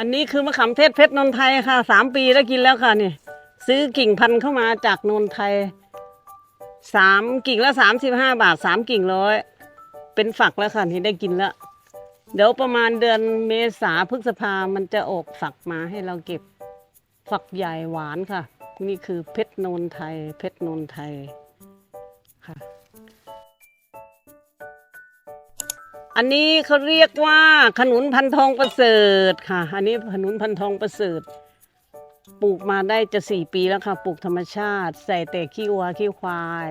อันนี้คือมะขามเทศเพชรนนทไทยค่ะสามปีแล้วกินแล้วค่ะนี่ซื้อกิ่งพันธุ์เข้ามาจากนนทไทยสามกิ่งละสามสิบห้าบาทสามกิ่งร้อยเป็นฝักแล้วค่ะที่ได้กินแล้วเดี๋ยวประมาณเดือนเมษาพฤษภามันจะออกฝักมาให้เราเก็บฝักใหญ่หวานค่ะ นี่คือเพชรนนไทย เพชรนนไทย อันนี้เขาเรียกว่าขนุนพันทองประเสริฐค่ะ อันนี้ขนุนพันทองประเสริฐ ปลูกมาได้จะสี่ปีแล้วค่ะ ปลูกธรรมชาติ ใส่แต่ขี้วัวขี้ควาย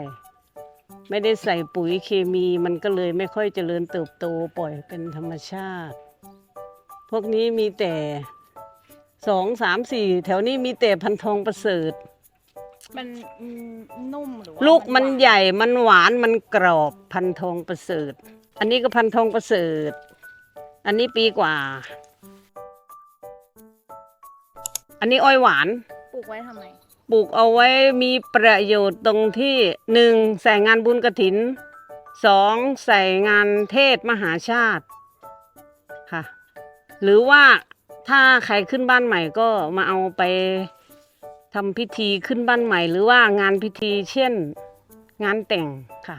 ไม่ได้ใส่ปุ๋ยเคมีมันก็เลยไม่ค่อยเจริญเติบโตปล่อยเป็นธรรมชาติ พวกนี้มีแต่สองสามสี่แถวนี้มีแต่พันทองประเสริฐ มันอืมนุ่มหรือว่าลูกมันหวาใหญ่มันหวานมันกรอบพันทองประเสริฐ อันนี้ก็พันทองประเสริฐ อันนี้ปีกว่า อันนี้อ้อยหวาน ปลูกไว้ทำไม ปลูกเอาไว้มีประโยชน์ตรงที่หนึ่งใส่งานบุญกระถินสองใส่งานเทศมหาชาติค่ะ หรือว่าถ้าใครขึ้นบ้านใหม่ก็มาเอาไปทำพิธีขึ้นบ้านใหม่ หรือว่างานพิธีเช่น งานแต่งค่ะ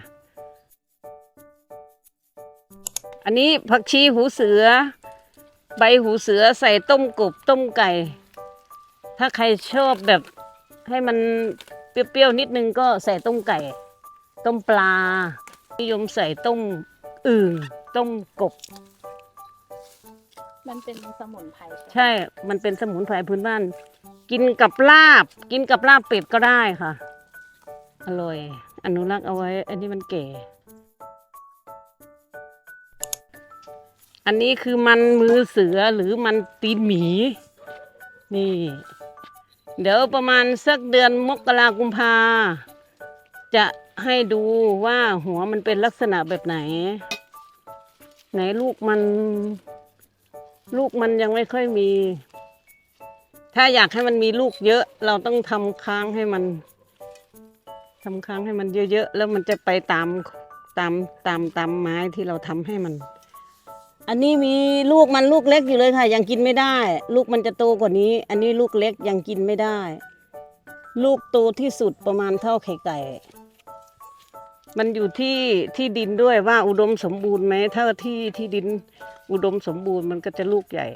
อันนี้ผักชีหูเสือ ใบหูเสือใส่ต้มกบต้มไก่ ถ้าใครชอบแบบให้มันเปรี้ยวๆนิดนึงก็ใส่ต้มไก่ ต้มปลา นิยมใส่ต้มอึ่งต้มกบ มันเป็นสมุนไพรใช่ มันเป็นสมุนไพรพื้นบ้าน กินกับลาบ กินกับลาบเป็ดก็ได้ค่ะ อร่อย อนุรักษ์เอาไว้ อันนี้มันแก่ อันนี้คือมันมือเสือหรือมันตีนหมี นี่ เดี๋ยวประมาณสักเดือนมกรากุมภาจะให้ดูว่าหัวมันเป็นลักษณะแบบไหน ไหนลูกมัน ลูกมันยังไม่ค่อยมี ถ้าอยากให้มันมีลูกเยอะ เราต้องทำค้างให้มันทำค้างให้มันเยอะๆแล้วมันจะไปตามตามตามตามไม้ที่เราทำให้มัน อันนี้มีลูกมันลูกเล็กอยู่เลยค่ะ ยังกินไม่ได้ ลูกมันจะโตกว่านี้ อันนี้ลูกเล็กยังกินไม่ได้ ลูกโตที่สุดประมาณเท่าไข่ไก่ มันอยู่ที่ที่ดินด้วยว่าอุดมสมบูรณ์ไหมถ้าที่ที่ดินอุดมสมบูรณ์มันก็จะลูกใหญ่